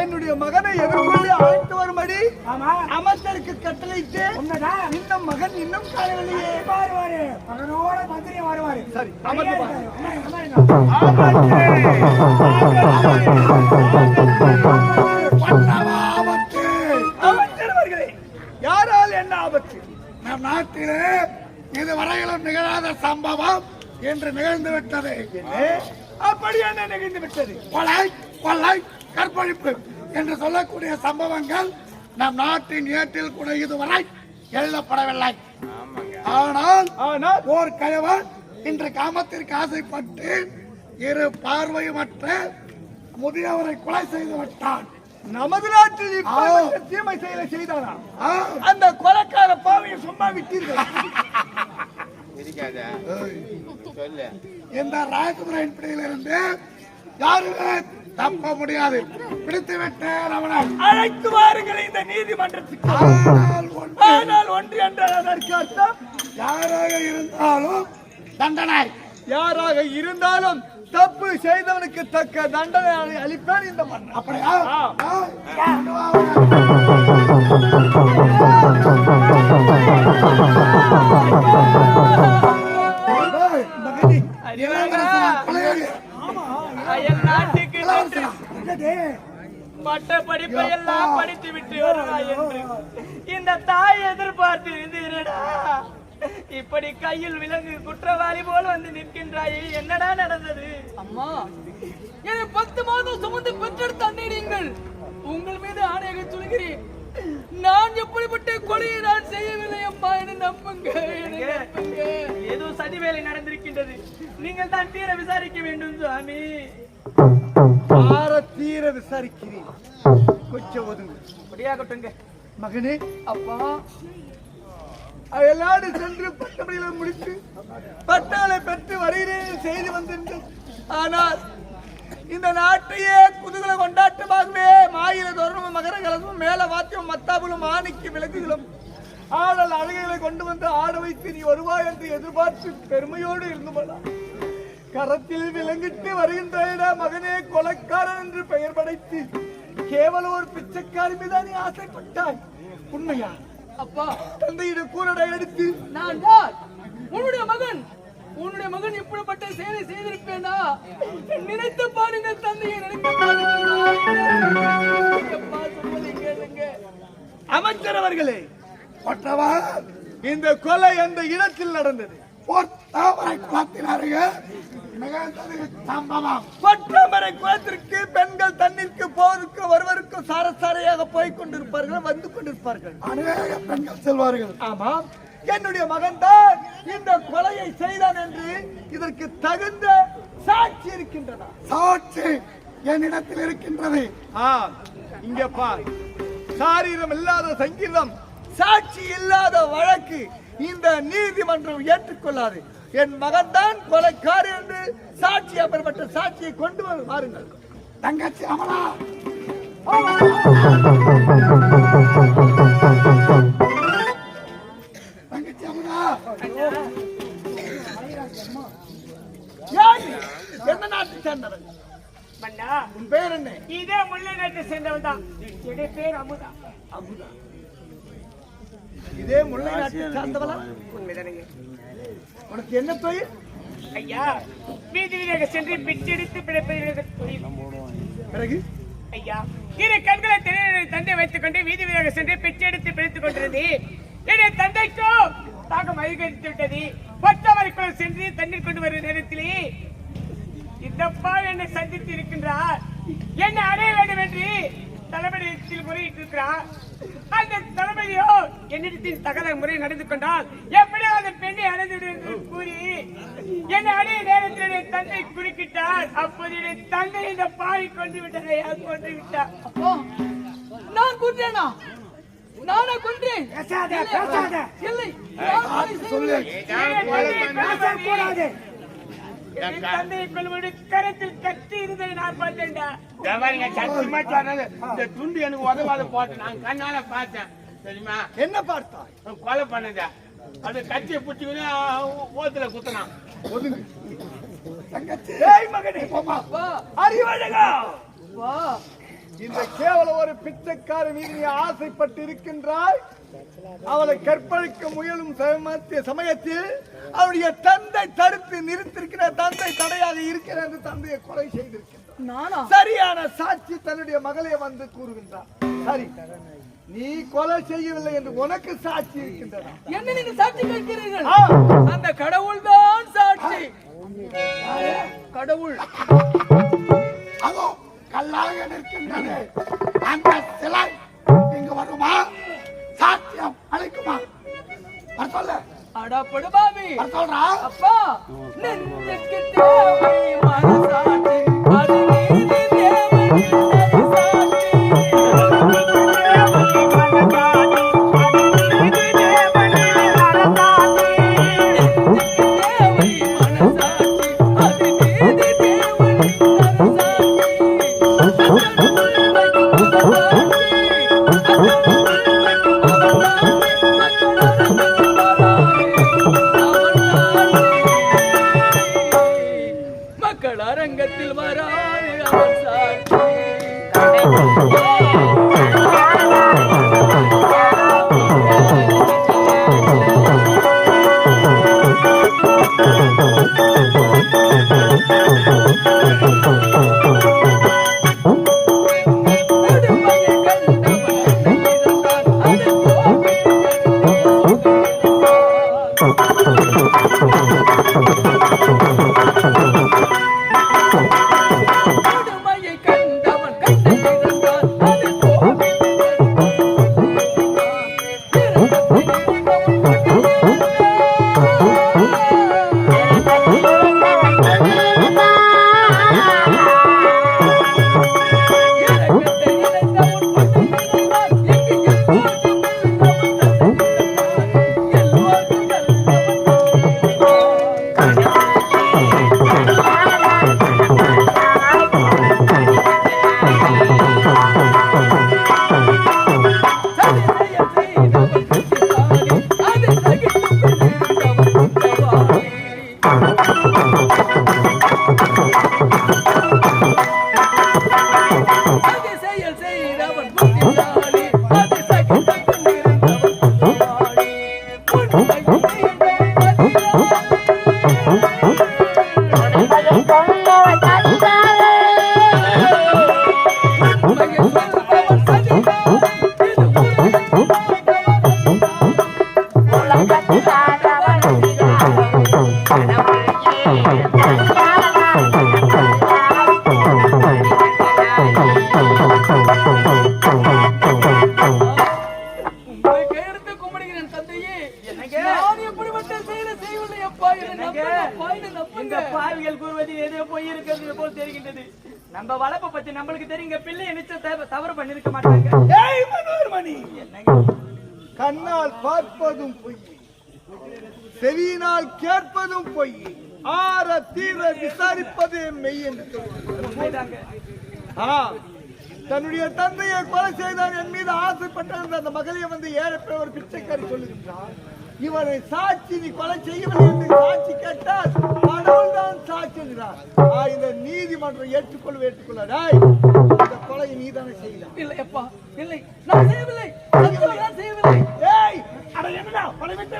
என்னுடைய மகனை எதிர்கொண்டு அழைத்து வரும்படி ஆமா. அமைச்சருக்கு கட்டளையிட்டு இன்னும் மகன் இன்னும் காணவில்லையே வருவாரு. மகனோட மந்திரியும் வருவாரு. சரி அமைச்சர் அவர்களே யாரால் என்ன ஆபத்து? நம் நாட்டிலே இதுவரையிலும் நிகழாத சம்பவம் என்று நிகழ்ந்து விட்டது. அப்படி என்ன நிகழ்ந்து விட்டது? கொலை கொள்ளை கற்பழிப்பு என்று சொல்லக்கூடிய சம்பவங்கள் நம் நாட்டின் ஏட்டில் கூட இதுவரை எழுதப்படவில்லை. ஆனால் ஆனால் ஓர் கயவன் இன்று காமத்திற்கு ஆசைப்பட்டு இரு பார்வையுமற்ற முதியவரை கொலை செய்து விட்டான் நமது நாட்டில் தீமை செயலை செய்தானா அந்த கொலைக்கார பாவையை சும்மா விட்டீர்கள். இந்த ராஜகுமாரின் பிடியிலிருந்து யாருமே தப்ப முடியாது. பிடித்து அவனை அழைத்து வாருங்கள் இந்த நீதிமன்றத்துக்கு. ஆனால் ஒன்று ஆனால் ஒன்று என்றால் அதற்கு அர்த்தம்? யாராக இருந்தாலும் தண்டனை. யாராக இருந்தாலும் தப்பு செய்தவனுக்கு தக்க தண்டனை அளி- அளிப்பேன் இந்த மன்னன் அப்படியா? எதிர்பார்த்து இருந்தீரடா இப்படி கையில் விலங்கு குற்றவாளி போல் வந்து நிற்கின்றாயே என்னடா நடந்தது? அம்மா என்னை பத்து மாதம் சுமந்து பெற்றெடுத்த நீங்கள். உங்கள் மீது ஆணையாக சொல்கிறேன். நான் எப்படிப்பட்ட கொலையை நான் செய்யவில்லை அம்மா என்னை நம்புங்க என்னை நம்புங்க. ஏதோ சதி வேலை நடந்திருக்கின்றது. நீங்கள் தான் தீர விசாரிக்க வேண்டும் சுவாமி. ஆற தீர விசாரிக்கிறேன். கொஞ்சம் ஒதுங்க. அப்படியாகட்டுங்க. மகனே. அப்பா அயலாடு சென்று பட்டமளிகளை முடித்து பட்டாளை பெற்று வருகிறேன் செய்து வந்திருந்தேன். ஆனால் இந்த நாட்டையே குதுகல கொண்டாட்டமாகவே மாயில தோரணமும் மகர கலசமும் மேல வாத்தியம் மத்தாபுலும் மாணிக்கு விளக்குகளும் ஆடல் அழகைகளை கொண்டு வந்து ஆட வைத்து நீ வருவாய் என்று எதிர்பார்த்து பெருமையோடு இருந்து கரத்தில் விளங்கிட்டு வருகின்ற மகனே கொலைக்காரன் என்று பெயர் படைத்து கேவலம் ஒரு பிச்சைக்காரி மீது நீ ஆசைப்பட்டாய். உண்மையா? அப்பா. தந்தையிடம் கூரடை எடுத்து நான் யார்? உன்னுடைய மகன். உன்னுடைய மகன் இப்படிப்பட்ட செயலை செய்திருப்பேனா? நினைத்து பாருங்க தந்தையை நினைத்து பாருங்க அப்பா சொல்வதை கேளுங்க. அமைச்சர் அவர்களே கொற்றவா இந்த கொலை அந்த இடத்தில் நடந்தது. குளத்திற்கு பெண்கள் தண்ணீருக்கு போவதற்கு வருவதற்கு சாரசாரையாக போய் கொண்டிருப்பார்கள் வந்து கொண்டிருப்பார்கள். அநேக பெண்கள் செல்வார்கள். ஆமாம் என்னுடைய மகன் தான் இந்த கொலையை செய்தான் என்று இதற்கு தகுந்த சாட்சி இருக்கின்றதா? சாட்சி என்னிடத்தில் இருக்கின்றது. ஆ இங்க பார். சாரீரம் இல்லாத சங்கீதம் சாட்சி இல்லாத வழக்கு இந்த நீதிமன்றம் ஏற்றுக்கொள்ளாது. என் மகன் தான் கொலைக்காரி என்று சாட்சி அப்பேற்பட்ட சாட்சியை கொண்டு வர வாருங்கள் தங்கச்சி அமலா எந்த நாட்டை சேர்ந்தவன் மன்னா உன் பேர் என்ன இதே முல்லை நாட்டை சேர்ந்தவன் தான். என்னுடைய பேர் அமுதா. அமுதா இதே முல்லை நாட்டை சார்ந்தவளா? உண்மைதானுங்க. உனக்கு என்ன தொழில் ஐயா வீதி வீதியாக சென்று பிச்செடுத்து பிழைப்பதற்கு பிறகு? ஐயா இரு கண்களை திரையிட தந்தை வைத்துக் கொண்டு வீதி வீதியாக சென்று பிச்செடுத்து பிடித்துக் கொண்டிருந்தது என்னுடைய தந்தைக்கோ தாகம் அதிகரித்து விட்டது. பட்டவரைக்குள் சென்று தண்ணீர் கொண்டு வரும் நேரத்திலே இந்தப்பா என்னை சந்தித்து இருக்கின்றார். என்னை அடைய வேண்டும் என்று தலைமையில் முறையிட்டிருக்கிறார். அந்த தளபதியோ என்னிடத்தில் தகவல முறை நடந்து கொண்டால் எப்படியோ அந்த பெண்ணை அடைந்து கூறி என்னை அடைய நேரத்தில் என் தந்தை குறுக்கிட்டார். அப்போது என் தந்தை இந்த பாவி கொண்டு விட்டதை கொண்டு விட்டார். நான் கொன்றேனா? நானா கொன்றேன். பேசாத. பேசாத. இல்லை நான் கொலை கரத்தில் கத்தி இருந்ததை நான் பார்த்தேன்டா. சத்தியமா சொன்னது இந்த துண்டு எனக்கு உதவாத போட்டு நான் கண்ணால பார்த்தேன். தெரியுமா? என்ன பார்த்தாய்? கொலை பண்ணத அந்த கட்சியை பிடிச்சிக்கின்னு ஓத்துல குத்துனான். ஒதுங்கு. ஏய் மகனே. அறிவழகா. வா இந்த கேவல ஒரு பிச்சைக்கார மீது நீ ஆசைப்பட்டு இருக்கின்றாய் அவளை கற்பழிக்க முயலும் சமத்திய சமயத்தில் அவருடைய தந்தை தடுத்து நிறுத்திருக்கிற தந்தை தடையாக இருக்கிற என்று தந்தையை கொலை செய்திருக்கின்றார் நானா சரியான சாட்சி தன்னுடைய மகளை வந்து கூறுகின்றார் சரி நீ கொலை செய்யவில்லை என்று உனக்கு சாட்சி இருக்கின்றன என்ன நீங்க சாட்சி கேட்கிறீர்கள் அந்த கடவுள் தான் சாட்சி கடவுள் அதோ கல்லாக நிற்கின்றது. அந்த சிலை இங்கு வருமா? சாத்தியம் அளிக்குமா? வர சொல்ல. அடப்படு பாவி வர சொல்றா? அப்பா இந்த நம்புங்க பாவிகள் கூறுவது ஏதோ பொய் இருக்கிறது போல் தெரிகின்றது. நம்ம வளர்ப்பை பத்தி நம்மளுக்கு தெரியுங்க பிள்ளை நிச்சயம் தவறு பண்ணிருக்க மாட்டாங்க. கண்ணால் பார்ப்பதும் பொய் செவியினால் கேட்பதும் பொய் ஆற தீர விசாரிப்பதே மெய் என்று தன்னுடைய தந்தையை கொலை செய்தான் என் மீது ஆசைப்பட்ட அந்த மகளை வந்து ஏறப்ப ஒரு பிச்சைக்காரி சொல்லுகின்றார். இவனை சாட்சி நீ கொலை செய்யவில்லை என்று சாட்சி கேட்டால் கடவுள் தான் சாட்சி என்கிறார். இந்த நீதிமன்றம் ஏற்றுக்கொள்ள ஏற்றுக்கொள்ள டேய், இந்த கொலையை நீதானே செய்தார் இல்லை அப்பா இல்லை. நான் செய்யவில்லை. நான் செய்யவில்லை. ஏய் அட என்னடா பல விட்டு